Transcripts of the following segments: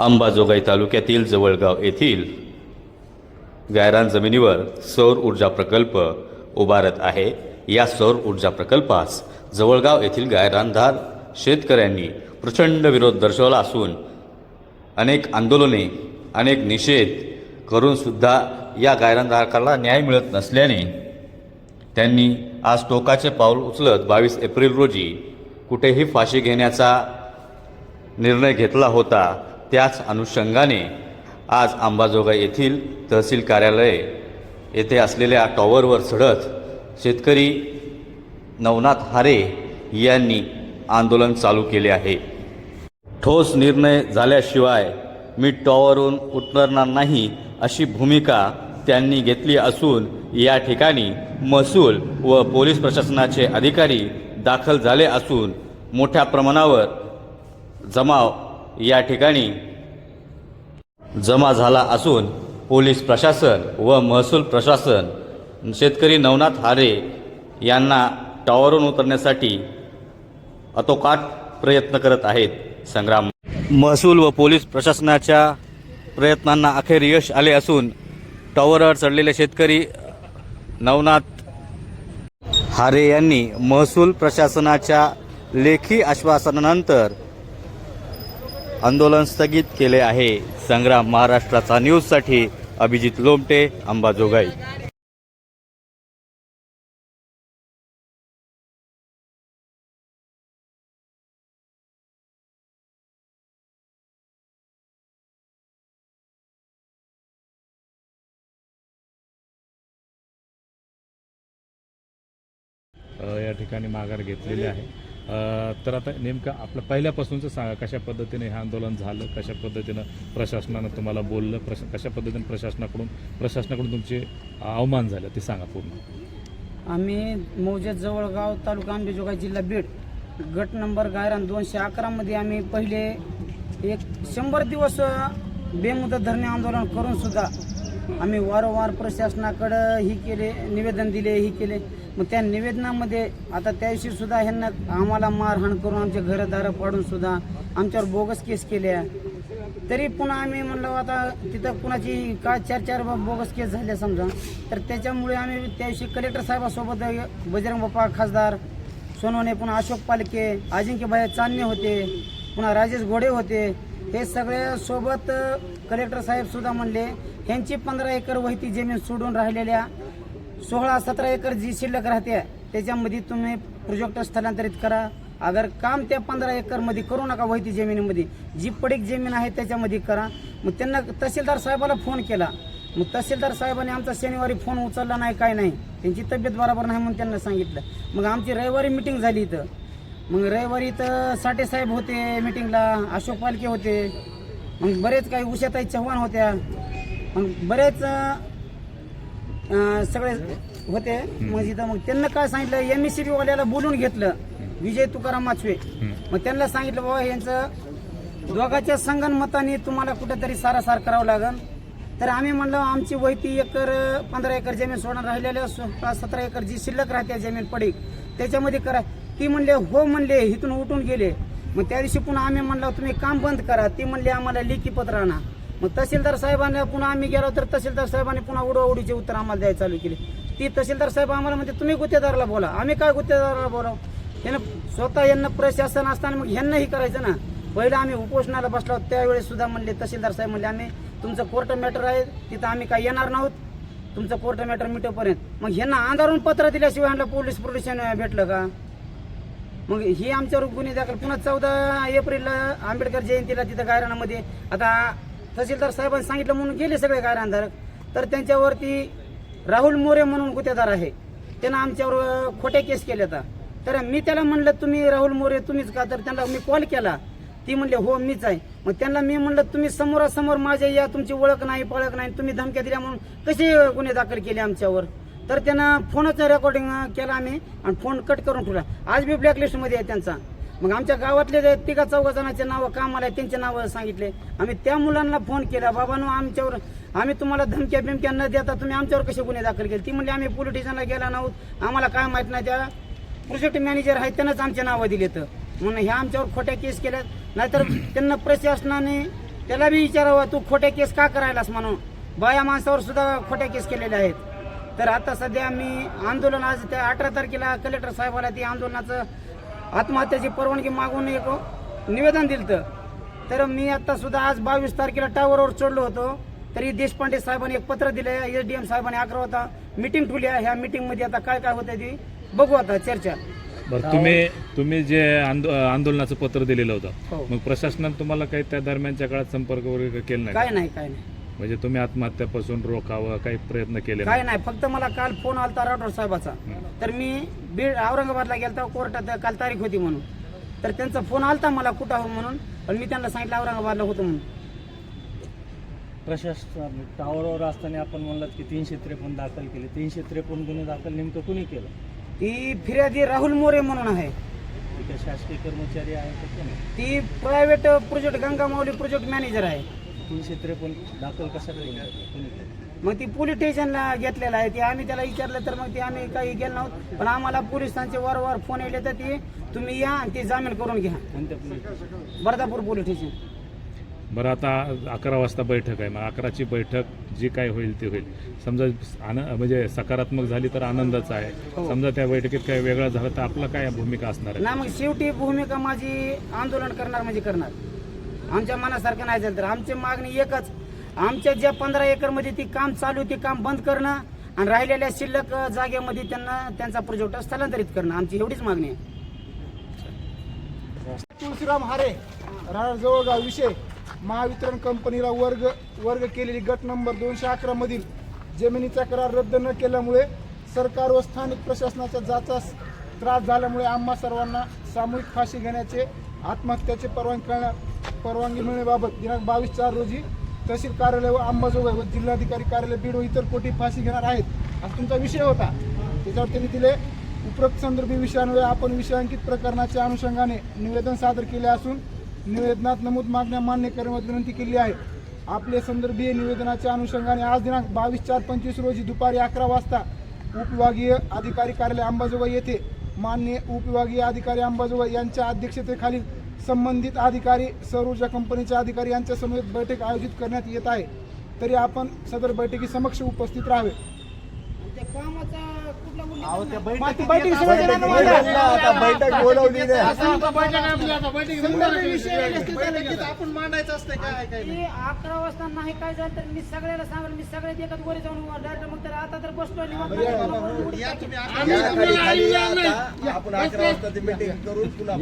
अंबाजोगाई तालुक्यातील जवळगाव येथील गायरान जमिनीवर सौर ऊर्जा प्रकल्प उभारत आहे. या सौर ऊर्जा प्रकल्पास जवळगाव येथील गायरानधार शेतकऱ्यांनी प्रचंड विरोध दर्शवला असून अनेक आंदोलने अनेक निषेध करूनसुद्धा या गायरानधारकाला न्याय मिळत नसल्याने त्यांनी आज टोकाचे पाऊल उचलत बावीस एप्रिल रोजी कुठेही फाशी घेण्याचा निर्णय घेतला होता. त्याच अनुषंगाने आज अंबाजोगाई येथील तहसील कार्यालय येथे असलेल्या टॉवरवर चढत शेतकरी नवनाथ हारे यांनी आंदोलन चालू केले आहे. ठोस निर्णय झाल्याशिवाय मी टॉवरहून उतरणार नाही अशी भूमिका त्यांनी घेतली असून या ठिकाणी महसूल व पोलीस प्रशासनाचे अधिकारी दाखल झाले असून मोठ्या प्रमाणावर जमाव या ठिकाणी जमा झाला असून पोलीस प्रशासन व महसूल प्रशासन शेतकरी नवनाथ हारे यांना टॉवरून उतरण्यासाठी अतोकाट प्रयत्न करत आहेत. संग्राम महसूल व पोलीस प्रशासनाच्या प्रयत्नांना अखेर यश आले असून टॉवरवर चढलेले शेतकरी नवनाथ हारे यांनी महसूल प्रशासनाच्या लेखी आश्वासनानंतर आंदोलन स्थगित केले आहे. संग्राम महाराष्ट्राचा न्यूजसाठी अभिजित लोमटे अंबाजोगाई. या ठिकाणी माघार घेतलेली आहे. तर आता नेमकं आपलं पहिल्यापासूनचं सांगा कशा पद्धतीने हे आंदोलन झालं कशा पद्धतीनं प्रशासनानं तुम्हाला बोललं प्रश कशा पद्धतीने प्रशासनाकडून प्रशासनाकडून तुमचे अवमान झालं ते सांगा पूर्ण. आम्ही मौजे जवळगाव तालुका आंबेजोगाई जिल्हा बीड गट नंबर गायरान दोनशे अकरामध्ये आम्ही पहिले एक शंभर दिवस बेमुदत धरणे आंदोलन करून सुद्धा आम्ही वारंवार प्रशासनाकडं ही केले निवेदन दिले ही केले. मग त्या निवेदनामध्ये आता त्याविषयी सुद्धा ह्यांना आम्हाला मारहाण करून आमच्या घरदारं पाडून सुद्धा आमच्यावर बोगस केस केल्या तरी पुन्हा आम्ही म्हणलो आता तिथं कुणाची का चार चार बोगस केस झाल्या समजा. तर त्याच्यामुळे आम्ही त्याविषयी कलेक्टर साहेबासोबत बजरंग बाप्पा खासदार सोनवणे पुन्हा अशोक पालके अजिंक्यभाई चांदणे होते पुन्हा राजेश घोडे होते. हे सगळ्यासोबत सोबत कलेक्टर साहेब सुद्धा म्हणले ह्यांची पंधरा एकर वहिती जमीन सोडून राहिलेल्या सोळा सतरा एकर जी शिल्लक राहते त्याच्यामध्ये तुम्ही प्रोजेक्ट स्थलांतरित करा. अगर काम त्या पंधरा एकरमध्ये करू नका वहिती जमिनीमध्ये जी पडीक जमीन आहे त्याच्यामध्ये करा. मग त्यांना तहसीलदार साहेबाला फोन केला. मग तहसीलदार साहेबांनी आमचा शनिवारी फोन उचलला नाही काय नाही. त्यांची तब्येत बरोबर नाही म्हणून त्यांना सांगितलं. मग आमची रविवारी मिटिंग झाली इथं. मग रविवारी इथं साठेसाहेब होते मिटिंगला अशोक पालके होते. मग बरेच काही उषाताई चव्हाण होत्या. मग बरेच अं, सगळे होते. मग इथं मग त्यांना काय सांगितलं? एम एस वाल्याला बोलून घेतलं. विजय तुकाराम माचवे. मग त्यांना सांगितलं बाबा यांचं दोघांच्या संगनमताने तुम्हाला कुठेतरी सारासार करावं लागेल तर आम्ही म्हणलं आमची वैती एकर पंधरा एकर जमीन सोडून राहिलेल्या सो- सतरा एकर जी शिल्लक राहते जमीन पडीक. त्याच्यामध्ये करा. ती म्हणले हो म्हणले इथून उठून गेले. मग त्या दिवशी पुन्हा आम्ही म्हणलं तुम्ही काम बंद करा. ती म्हणले आम्हाला लेखी पत्र आणा. मग तहसीलदार साहेबांना पुन्हा आम्ही गेलो तर तहसीलदार साहेबांनी पुन्हा उडवाउडीचे उत्तर आम्हाला द्यायला चालू केले. ती तहसीलदार साहेब आम्हाला म्हणते तुम्ही गुत्तेदाराला बोला. आम्ही काय गुत्तेदाराला बोलाव? त्यानं स्वतः यांना प्रशासन असताना मग ह्यांनाही करायचं ना. पहिलं आम्ही उपोषणाला बसलो. त्यावेळेस सुद्धा म्हणले तहसीलदार साहेब म्हणले आम्ही तुमचं कोर्ट मॅटर आहे तिथं आम्ही काय येणार नाहोत? तुमचं कोर्ट मॅटर मिटोपर्यंत. मग ह्यांना अंधारून पत्र दिल्याशिवाय ह्यांना पोलीस प्रोटेक्शन भेटलं का? मग ही आमच्यावर गुन्हे दाखल. पुन्हा चौदा एप्रिलला आंबेडकर जयंतीला तिथं गायरानामध्ये. आता तहसीलदार साहेबांनी सांगितलं म्हणून गेले सगळे गायरानधारक तर त्यांच्यावरती राहुल मोरे म्हणून गुत्तेदार आहे. त्यानं आमच्यावर खोटे केस केले आता. तर मी त्याला म्हणलं तुम्ही राहुल मोरे तुम्हीच का? तर त्यांना मी कॉल केला. ती म्हणले हो मीच आहे. मग त्यांना मी म्हणलं तुम्ही समोरासमोर माझ्या या तुमची ओळख नाही पळख नाही तुम्ही धमक्या दिल्या म्हणून कसे गुन्हे दाखल केले आमच्यावर? तर त्यानं फोनच रेकॉर्डिंग केला आम्ही आणि फोन कट करून ठेवला. आज बी ब्लॅकलिस्टमध्ये आहे त्यांचा. मग आमच्या गावातले जे तिघा चौघा जणांचे नावं कामाला आहे त्यांचे नावं सांगितले. आम्ही त्या मुलांना फोन केला बाबांनो आमच्यावर आम्ही तुम्हाला धमक्या बिमक्या न देता तुम्ही आमच्यावर कसे गुन्हे दाखल केले? ती म्हणजे आम्ही पोलीस स्टेशनला गेला नव्हत आम्हाला काय माहीत नाही त्या प्रोजेक्ट मॅनेजर आहेत त्यांनाच आमचे नावं दिले तर म्हणून ह्या आमच्यावर खोट्या केस केल्या नाहीतर त्यांना प्रशासनाने त्याला बी विचारावं तू खोट्या केस का करायलास? म्हणून. बाया माणसावर सुद्धा खोट्या केस केलेले आहेत. तर आता सध्या मी आंदोलन आज त्या अठरा तारखेला कलेक्टर साहेबाला ती आंदोलनाचं आत्महत्याची परवानगी मागून एक निवेदन दिलं तर मी आता सुद्धा आज बावीस तारखेला टावरवर चढलो होतो. तरी देशपांडे साहेबांनी एक पत्र दिलं एस डी एम साहेबांनी अकरा होता मिटिंग ठेवली आहे. ह्या मिटिंगमध्ये आता काय काय होतं ती बघू आता चर्चा. बरं तुम्ही तुम्ही जे आंदो- आंदोलनाचं पत्र दिलेलं होतं हो. मग प्रशासनाने तुम्हाला काही त्या दरम्यानच्या काळात संपर्क वगैरे केला नाही काय नाही काय नाही. म्हणजे तुम्ही आत्महत्यापासून रोखावं काही प्रयत्न केले काय नाही. फक्त मला काल फोन आलता राठोड साहेबाचा. तर मी बीड औरंगाबादला गेलता कोर्टात काल तारीख होती म्हणून. तर त्यांचा फोन आलता मला कुठं हो म्हणून पण मी त्यांना सांगितलं औरंगाबादला होतो म्हणून. प्रशासन टावरवर असताना आपण म्हणलात की तीनशे त्रेपन्न दाखल केले. तीनशे त्रेपन्न गुन्हे दाखल नेमकं कुणी केलं? ती फिर्यादी राहुल मोरे म्हणून आहे. ती काय शासकीय कर्मचारी आहे का कोण आहे? ती private project Ganga Mauli project manager आहे. त्रेपन्न दाखल केलं मग ती पोलीस स्टेशनला घेतलेलं आहे. ती आम्ही त्याला विचारलं तर मग ते आम्ही काही गेलो नव्हतं. पण आम्हाला पोलिसांचे वारंवार फोन येले तर ती. तुम्ही या आणि ती जामीन करून घ्या. कोणत्या पोलीस बर्दापूर पोलीस स्टेशन. बरं आता अकरा वाजता बैठक आहे. मग अकराची बैठक जी काय होईल ती होईल. समजा आन म्हणजे सकारात्मक झाली तर आनंदच आहे. हो. समजा त्या बैठकीत काही वेगळं झालं तर आपलं काय भूमिका असणार आहे? ना मग शेवटी भूमिका माझी आंदोलन करणार म्हणजे करणार. आमच्या मनासारखं नाही झालं तर. आमची मागणी एकच. आमच्या ज्या पंधरा एकरमध्ये ती काम चालू ती काम बंद करणं आणि राहिलेल्या शिल्लक जागेमध्ये त्यांना त्यांचा प्रोजेक्ट स्थलांतरित करणं. आमची एवढीच मागणी आहे. तुळशीराम हारे राहणार जवळगाव विषय महावितरण कंपनीला वर्ग वर्ग केलेली गट नंबर दोनशे अकरा मधील जमिनीचा करार रद्द न केल्यामुळे सरकार व स्थानिक प्रशासनाच्या जाचा त्रास झाल्यामुळे आम्हा सर्वांना सामूहिक फाशी घेण्याचे आत्महत्याचे परवानगी करण्या परवानगी मिळण्याबाबत दिनांक बावीस चार रोजी तहसील कार्यालय व अंबाजोगाई व जिल्हाधिकारी कार्यालय बीड व इतर कोटी फाशी घेणार आहेत असा तुमचा विषय होता. त्याच्यावर त्यांनी दिले उपरोक्त संदर्भी विषयांवर आपण विषयांकित प्रकरणाच्या अनुषंगाने निवेदन सादर केले असून निवेदनात नमूद मागण्या मान्य करण्यात विनंती केली आहे. आपले संदर्भीय निवेदनाच्या अनुषंगाने आज दिनांक बावीस चार पंचवीस रोजी दुपारी अकरा वाजता उपविभागीय अधिकारी कार्यालय अंबाजोगाई येथे मान्य उपविभागीय अधिकारी अंबाजोगाई यांच्या अध्यक्षतेखालील संबंधित अधिकारी सौर ऊर्जा कंपनीच्या अधिकारी यांच्या समवेत बैठक आयोजित करण्यात येत आहे. तरी आपण सदर बैठकी समक्ष उपस्थित राहावे. बैठक. आपण मांडायचं असते काय? काय अकरा वाजता नाही काय झालं तर मी सगळ्याला सांगेल मी सगळ्यात एकाच वर जाऊन डायरेक्ट मग तर आता तर बसलो आपण अकरा वाजता ती मीटिंग करून पुन्हा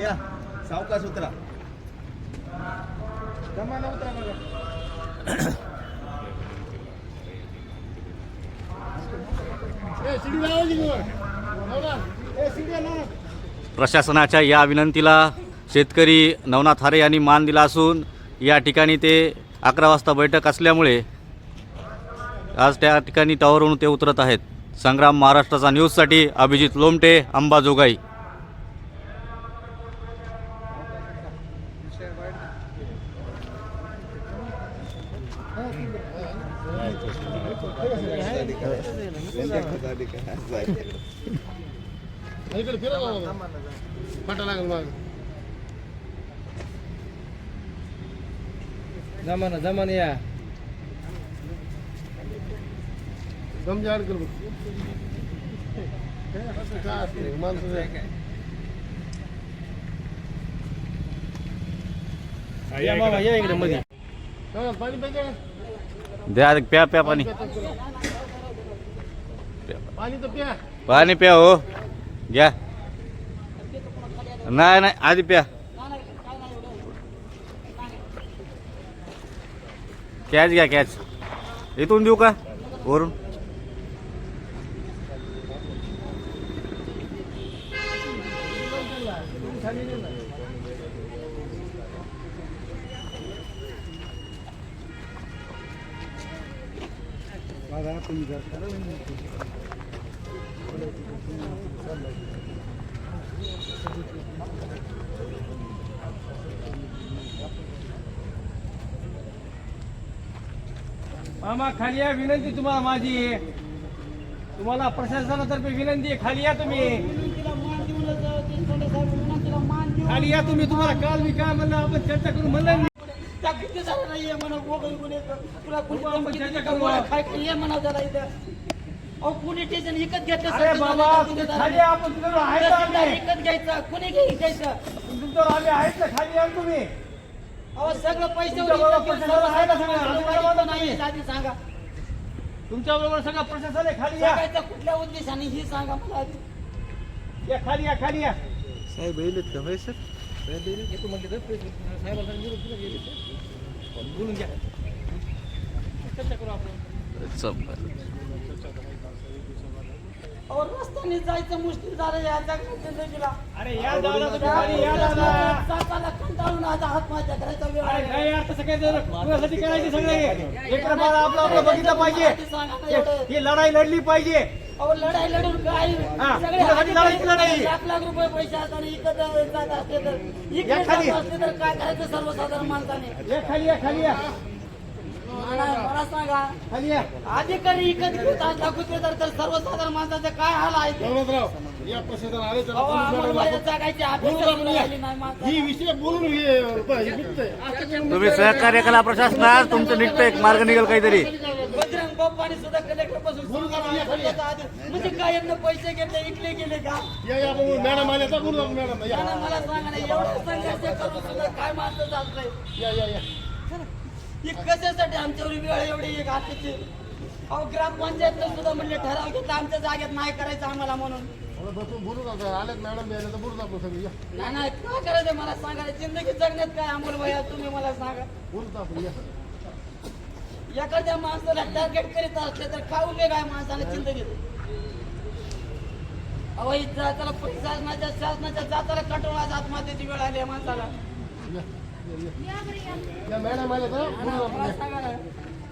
या सावकाश उतरा. जमाना उतरा प्रशासनाच्या या विनंतीला शेतकरी नवनाथ हारे यांनी मान दिला असून या ठिकाणी ते अकरा वाजता बैठक असल्यामुळे आज त्या ठिकाणी टावरवरून ते उतरत आहेत. संग्राम महाराष्ट्राचा न्यूजसाठी अभिजित लोमटे अंबाजोगाई. इकडे फिरा बाबा. फाटा लागेल मग जमाना जमाना या. गमजे अडकल बघ. काय असते माणसं हा, या इकडं. या इकडे मध्ये. हा, पाणी पाहिजे का? द्या प्या प्या पाणी. पाणी तर प्या. पाणी प्या हो. घ्या. नाही नाही आधी प्या. कॅच घ्या कॅच. इथून देऊ का? वरून. मामा खाली या विनंती तुम्हाला माझी तुम्हाला प्रशासनातर्फे विनंती आहे खाली या तुम्ही खाली या तुम्ही तुम्हाला काल मी काय म्हणलं आपण चर्चा करू म्हणलं. त्या किती झालं नाही ये म्हणा तुला चर्चा? करू. गोळ्या खाय का? ये म्हणा जरा इथं अहो पोलीस स्टेशन विकत घेतलं अरे सगळं बाबा खाली आपण तुमच्यावर आहे का तहसीलदार आम्ही? विकत घ्यायचं कुणी घे- घ्यायचं? तुमच्यावर आम्ही आहेत ना खाली या तुम्ही? अहो सगळं पैसे तुमच्या बरोबर आहे का सगळं? नाही. आधी सांगा. तुमच्या बरोबर सगळं प्रशासन आहे खाली या. सांगायचं कुठल्या उद्देशाने ही सांगा मला आधी. या खाली या खाली या. रस्त्याने जायचं मुश्किल झालं या जगण्यात जिंदगीला अरे या दादा तुम्ही खाली या दादा चाकाला कंटाळून आता आत्महत्या करायचा वेळ अरे आहे. काय यार तसं काय झालं? कुणासाठी करायचे सगळे आपलं आपलं बघितलं पाहिजे. ही लढाई लढली पाहिजे अहो लढाई लढून काय हा, सगळे लढाई? लाख लाख रुपये पैसे असताना इकडे जात तर इकडे या खाली. जात असते तर काय करायचं सर्वसाधारण माणसाने या खाली या खाली या मला मला सांगा. खाली या. अधिकारी इकत घेत दाखवते तर तर सर्वसाधारण माणसाचं काय हाल आहे ते? या प्रशासन आले. ही विषय बोलून हे तुम्ही सहकार्य करा प्रशासनात तुमचं निघतं एक मार्ग निघेल काहीतरी. बजरंग बाप्पाने सुद्धा कलेक्टरपासून म्हणजे काय यांना पैसे घेतले इकले गेले का? या या मॅडम तर बोलू मला सांगा ना एवढं संघर्ष करून सुद्धा काय माणसं चाललंय या या या. ही कशासाठी आमच्यावर वेळ एवढी एक हातीची अहो ग्रामपंचायतनं सुद्धा म्हणले ठराव घेतला आमच्या जागेत नाही करायचं आम्हाला म्हणून. बसून बोलू नका आल्यात मॅडम यायला तर बोलू आपण सगळी. या. नाही नाही काय करायचं मला सांगा जिंदगी जगण्यात काय अमोल भैया तुम्ही मला सांगा. बोलू आपण? या. एखाद्या माणसाला टार्गेट करीत असले तर काय उपयोग आहे माणसाला जिंदगीत? अहो त्याला शासनाच्या शासनाच्या जाताला कटवळा आत्महत्येची वेळ आली आहे माणसाला. या. ना.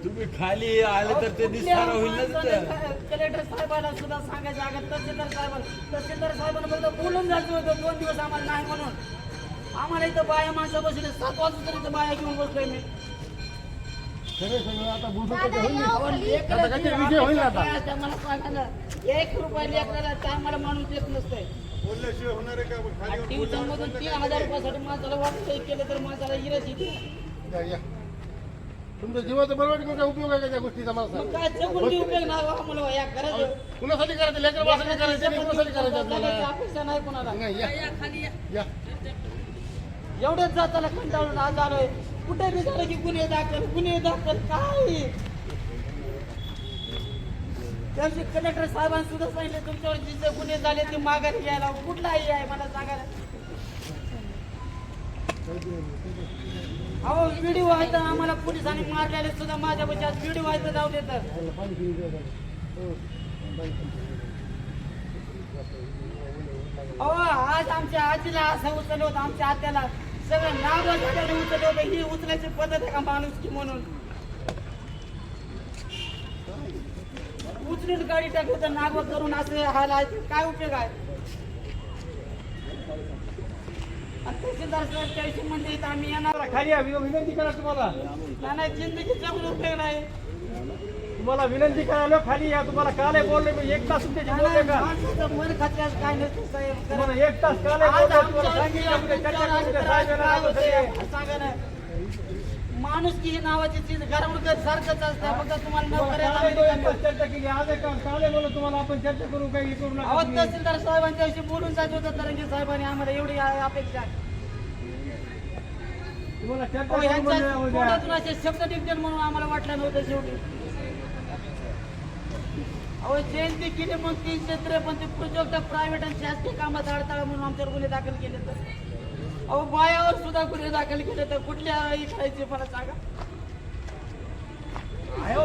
तुम्ही खाली आले तर ते कुठल्या माणसाने कलेक्टर साहेबांना सुद्धा सांगायचं अगं तहसीलदार साहेबांना तहसीलदार साहेबांना बोलून जायचं होतं दोन दिवस आम्हाला नाही म्हणून. आम्हाला इथं बाया माणसं बसले सात वाजता तरी इथं बाया घेऊन बसलोय मी. होईल होईल ना एक रुपया लेकराला आम्हाला माणूस देत नसतंय. टीव्हीच्या मधून तीन हजार रुपयासाठी माणसाला वाटतंय केलं तर माणसाला इरच येते या या. तुमच्या जीवाचं बरोबर की काय उपयोग आहे का त्या गोष्टीचा मग काय उपयोग नाही बा आम्हाला या करायचं कुणासाठी करायचं? लेकर वासाठी करायचं नाही कुणासाठी करायचं जगायची आपल्याला? अपेक्षा नाही कोणाला. नाही, या. या एवढंच जाताना कंटाळून आज आलोय. कुठे बी झालं की गुन्हे दाखल गुन्हे दाखल काय? त्याची कलेक्टर साहेबांनी सुद्धा सांगितले तुमच्यावर जे गुन्हे झाले ते माघारी घ्यायला कुठलाही आहे मला सांगायला. अहो व्हिडिओ आहेत आम्हाला पोलिसांनी मारलेले सुद्धा माझ्या बच्चा व्हिडिओ आहेत जाऊ दे तर. अहो आज आमच्या आजीला असं उचललं होतं आमच्या आत्याला. सगळं नाव झाल्याने उचललं होतं ही उचलायची पद्धत आहे का माणूस की म्हणून? उचलून गाडी टाकली तर नागव करून असं हाल आहे काय उपयोग आहे? तहसीलदार साहेब त्या दिवशी म्हणले इथं आम्ही येणार खाली या विनंती करा तुम्हाला. नाही, नाही जिंदगी जगून उपयोग नाही. तुम्हाला विनंती करायला खाली या तुम्हाला काल बोलले मी एक तास तुमच्याशी नाही, बोलले नाही, का? माणसाचं मन खात्यास काय नसतं साहेब तुम्हाला एक तास काल आज बोलले आमच्या तुम्हाला सांगितलं म्हणजे चर्चा साहेबांना काय आपण सगळे. होते? सांगा ना. माणूस की ही नावाची चीज घरावर सारखंच असतं फक्त तुम्हाला नोकऱ्याला चर्चा केली आज एक काल बोललो तुम्हाला आपण चर्चा करू काही हे करू नका अहो. तहसीलदार साहेबांच्या विषयी बोलून जायचं होतं तरंगी साहेबांनी आम्हाला एवढी अपेक्षा आहे. तुम्हाला चर्चा अहो, करू यांच्या उद्या. तोंडातून असे शब्द निघतील म्हणून आम्हाला वाटलं नव्हतं शेवटी अहो जयंती केली मग तीनशे त्रेपन्न ते प्रोजेक्ट प्रायव्हेट आणि शासकीय कामात अडथळा म्हणून आमच्यावर गुन्हे दाखल केले तर अहो बायावर सुद्धा गुन्हे दाखल केले तर कुठल्या इकडायचे मला सांगा? हो.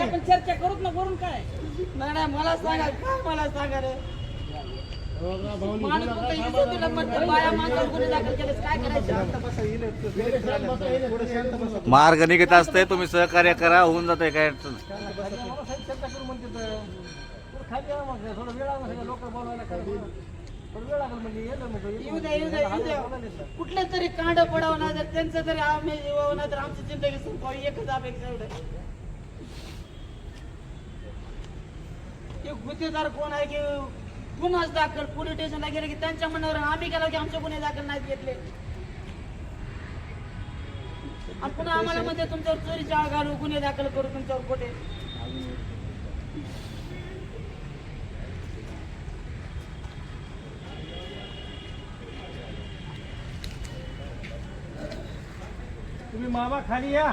आपण चर्चा करूत ना करून काय? नाही नाही मला सांगा काय मला सांगा रे? माणूस फक्त इज्जतीला म्हणतो, बाया माणसावर गुन्हे दाखल केले काय करायचं? मार्ग निघत असते तुम्ही सहकार्य करा होऊन जाते काय अडचण चर्चा करू म्हणते खाली मग थोडा वेळ लोक बोलवायला काय येऊ द्या येऊ द्या येऊ द्या कुठलं तरी कांड पडावं ना जर त्यांचं तरी आम्ही जीवावं ना तर आमची जिंदगी संपावी एकच अपेक्षा एवढं. ते गुत्तेदार कोण आहे की गुन्हाच दाखल पोलीस स्टेशनला गेले की त्यांच्या मनावर आम्ही गेलो की आमचे गुन्हे दाखल नाही घेतले. आणि पुन्हा आम्हाला म्हणजे तुमच्यावर चोरीच्या आळ घालू गुन्हे दाखल करू तुमच्यावर कुठे मामा खाली या.